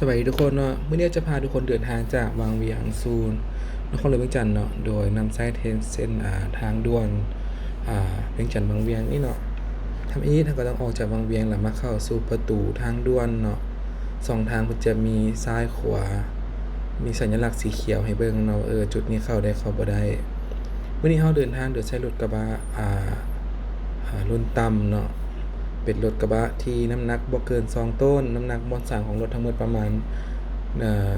สวัสดีทุกคนเนาะเมื่อนี้จะพาทุกคนเดินทางจากวังเวียงซูนนครหลวงเวียงจันทร์เนาะโดยนำไส้เทนเส้นาทางด่วนเวียงจันทร์บางเวียงนี่เนาะทำอีท่านก็ต้องออกจากวังเวียงแล้วมาเข้าสู่ประตูทางด่วนเนาะสองทางมันจะมีซ้ายขวา มีสัญลักษณ์สีเขียวให้เบิ่งเนาะเออจุดนี้เข้าได้เข้าบ่ได้เมื่อนี้เฮาเดินทางโดยใช้รถกระบะอ่ารุ่นต่ำเนาะ เป็นรถกระบะที่น้ำหนักบ่เกิน 2 ต้น น้ำหนักมวลสารของรถทั้งหมดประมาณเอ่อ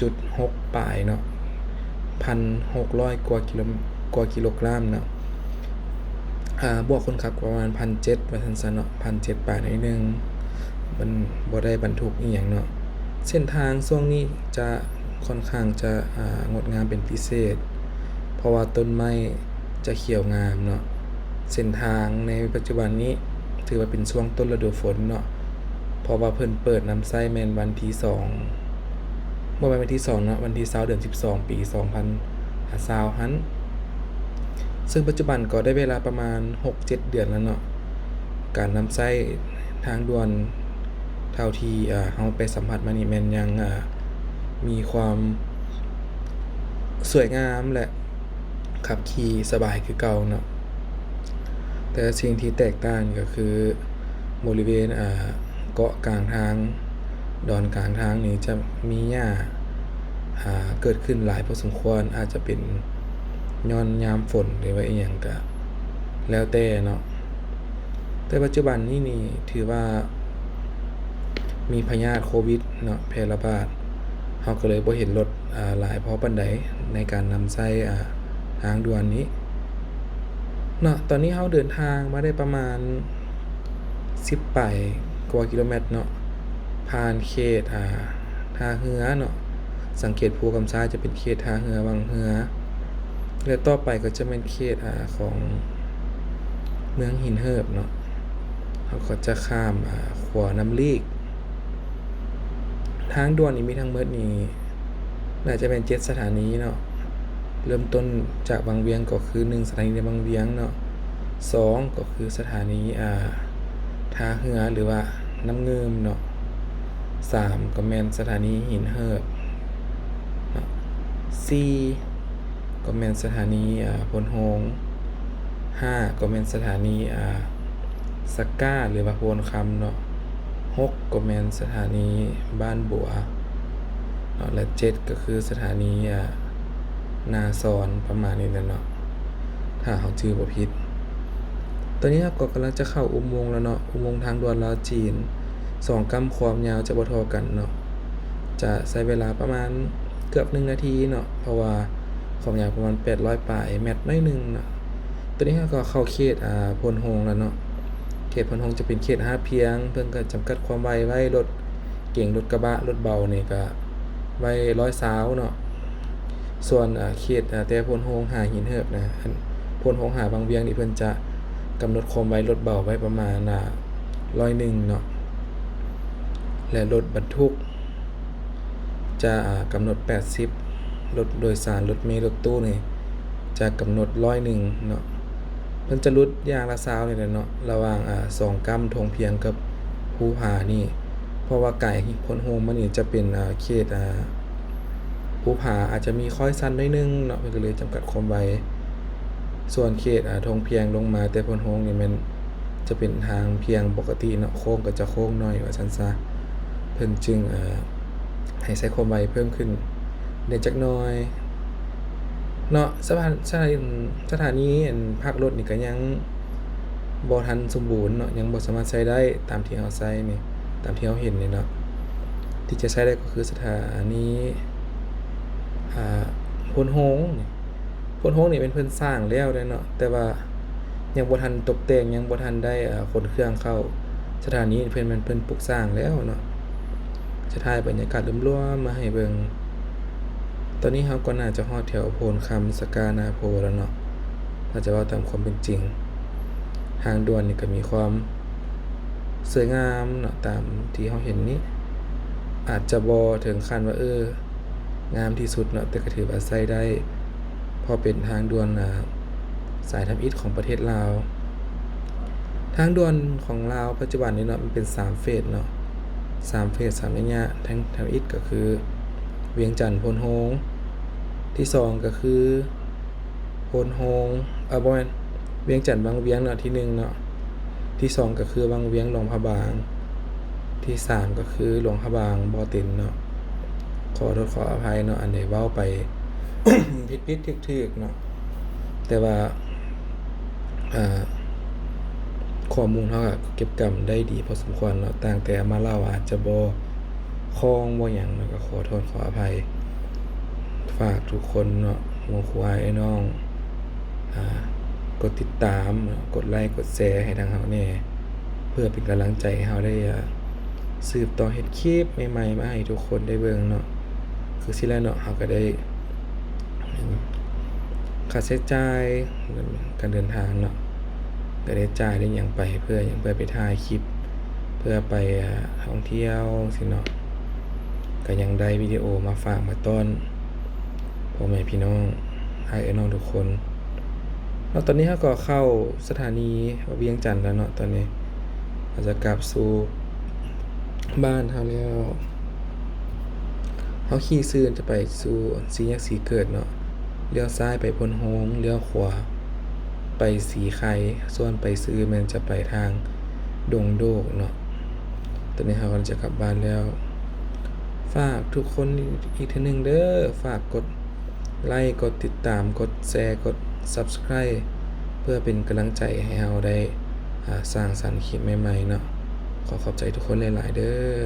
1.6ปลายเนาะ1,600กว่ากิโลกว่ากิโลกรัมเนาะบวกคนขับประมาณ1,700ว่าซั่นเนาะ1,700ปลายน่อยหนึงมันบ่ได้บรรทุกอีหยังเนาะเส้นทางช่วงนี้จะค่อนข้างจะงดงามเป็นพิเศษ เพราะว่าต้นไม้จะเขียวงามเนาะเส้นทางในปัจจุบันนี้ ถือว่าเป็นช่วงต้นฤดูฝนเนาะเพราะว่าเพิ่นเปิดน้ำไส้แมนวันที่สองเมื่อวันที่สองเนาะวันที่20เดือน12ปี2020หันซึ่งปัจจุบันก็ได้เวลาประมาณ 6-7 เดือนแล้วเนาะการนำไส้ทางด่วนเท่าที่อ่าเฮาไปสัมผัสมานี่แมนยังอ่ามีความสวยงามและขับขี่สบายคือเก่าเนาะ แต่สิ่งที่แตกต่างก็คือบริเวณอ่าเกาะกลางทาง ดอนกลางทางนี้จะมีหญ้าเกิดขึ้นหลายพอสมควรอาจจะเป็นย้อนยามฝนหรือว่าอีหยังก็แล้วแต่เนาะแต่ปัจจุบันนี้นี่ถือว่า มีพยาธิโควิดเนาะแพร่ระบาดเฮาก็เลยบ่เห็นรถหลายพอปานใดในการนำใช้ทางด่วนนี้ เนาะตอนนี้เราเดินทางมาได้ประมาณ10ไปกว่ากิโลเมตรเนาะผ่านเขตอ่าท่าเรือเนาะสังเกตภูกำซ้ายจะเป็นเขตท่าเรือวังเรือแล้วต่อไปก็จะเป็นเขตอ่าของเมืองหินเหิบเนาะเขาก็จะข้ามอ่าขวาน้ำลีก ทางด่วนนี้มีทั้งหมดนี้น่าจะเป็นเจ็ดสถานีเนาะ เริ่มต้นจากบางเวียงก็คือหนึ่งสถานีในบางเวียงเนาะสองก็คือสถานีอ่าท่าเรือหรือว่าน้ำเงิมเนาะสามก็แมนสถานีหินเหิบเนาะสี่ก็แมนสถานีอ่าพลโฮงห้าก็แมนสถานีอ่าสกก้าหรือว่าโพนคำเนาะหกก็แมนสถานีบ้านบัวเนาะและเจ็ดก็คือสถานีอ่า นาซอนประมาณนี้แหละเนาะถ้าเขาชื่อบ่ผิดตอนนี้เราก็กำลังจะเข้าอุโมงค์แล้วเนาะอุโมงค์ทางด่วนลาวจีนสองกำความยาวจะบ่ทอกันเนาะจะใช้เวลาประมาณเกือบ1นาทีเนาะเพราะว่าความยาวประมาณ800ปลายแมตรน้อยหนึ่งเนาะตอนนี้ก็เข้าเขตอ่าพลโฮงแล้วเนาะเขตพลโฮงจะเป็นเขตหาเพียง เพิ่นก็จำกัดความไวไว้รถเก่งรถกระบะรถเบาเนี่ยก็ไว้120เนาะ ส่วนอาเขตอาแต่พลโฮงหาหินเหิบนะอันพลโฮงหาบางเวียงนี่เพิ่นจะกำหนดคมไว้รถเบาไว้ประมาณร้อ่า101เนาะและรถบรรทุก จะกำหนด 80รถโดยสารรถเมล์รถตู้นี่จะกำหนด101เนาะเพิ่นจะลดยางละซาวนี่แหละเนาะระหว่างอ่าสองกำทงเพียงกับภูผานี่ เพราะว่าไก่พลโฮงมันนี่จะเป็นอ่าเขตอ่า ภูผาอาจจะมีค่อยสั้นน้อยนึงเนาะเพิ่นก็เลยจำกัดความไวส่วนเขตอ่าทงเพียงลงมาแต่พลโฮงนี่มันจะเป็นทางเพียงปกติเนาะโค้งก็จะโค้งน้อยกว่าซั่นซะเพิ่นจึงเอ่อให้ใช้ความไวเพิ่มขึ้นได้จักน่อยเนาะสถานสถานีสถานีอันภาครถนี่ก็ยังบ่ทันสมบูรณ์เนาะยังบ่สามารถใช้ได้ตามที่เราใช้นี่ตามที่เราเห็นนี่เนาะที่จะใช้ได้ก็คือสถานี อ่าพลโฮงนี่พลโฮงนี่เป็นเพิ่นสร้างแล้วเด้เนาะแต่ว่ายังบ่ทันตกแต่งยังบ่ทันได้ขนเครื่องเข้าสถานีเพิ่นมันเพิ่นปลูกสร้างแล้วเนาะจะถ่ายบรรยากาศรวมๆมาให้เบิ่งตอนนี้เราก็น่าจะฮอดแถวโพนคำสกานาโพแล้วเนาะถ้าจะว่าตามความเป็นจริงทางด่วนนี่ก็มีความสวยงามเนาะตามที่เราเห็นนี้อาจจะบ่ถึงขั้นว่าเออ งามที่สุดเนาะแต่ก็ถือว่าใช้ได้ พอเป็นทางด่วนสายทำอิฐของประเทศลาว ทางด่วนของลาวปัจจุบันนี้เนาะมันเป็น3เฟสเนาะสามเฟสสามระยะทั้งทางอิฐก็คือ เวียงจันทน์พลโฮงที่สองก็คือพลโฮงเอ่อบ่แม่นเวียงจันทน์บางเวียงเนาะที่หนึ่งเนาะที่สองก็คือวังเวียงหลวงพระบาง ที่สามก็คือหลวงพระบางบ่อเต็นเนาะ ขอโทษขออภัยเนาะอันใดเว้าไปผิดผิดทึกทึกเนาะแต่ว่าข้อมูลเฮาก็เก็บกำได้ดีพอสมควรเนาะต่างแต่มาเล่าอาจจะบ่คล่องบ่หยังเนาะก็ขอโทษขออภัย ฝากทุกคนเนาะหมู่ควายไอ้น้องอกดติดตามกดไลค์กดแชร์ให้ทางเฮาแหน่เพื่อเป็นกำลังใจให้เฮาได้สืบต่อเฮ็ดคลิปใหม่ๆมาให้ทุกคนได้เบิ่งเนาะ คือสิแล้วเนาะเฮาก็ได้ค่าใช้จ่ายการเดินทางเนาะก็ได้จ่ายได้หยังไปเพื่อหยังเพื่อไปถ่ายคลิป เพื่อไปท่องเที่ยวสิเนาะก็ยังได้วิดีโอมาฝากมาต้อนพ่อแม่พี่น้องไอ้น้องทุกคนแล้วตอนนี้เขาก็เข้าสถานีเวียงจันทน์แล้วเนาะตอนนี้อาจจะกลับสู่บ้านเขาแล้ว เขาขี่ซื่นจะไปสู่สีแยกสีเกิดเนาะเลี้ยวซ้ายไปพลโฮงเลี้ยวขวา ไปสีไข่ส่วนไปซื้อมันจะไปทางดงโดกเนาะตอนนี้เขาก็จะกลับบ้านแล้ว ฝากทุกคนอีกทีหนึ่งเด้อฝากกดไลค์กดติดตามกดแชร์กด Subscribe เพื่อเป็นกำลังใจให้เราได้สร้างสรรค์คลิปใหม่ๆเนาะขอขอบใจทุกคนหลาย ๆ เด้อ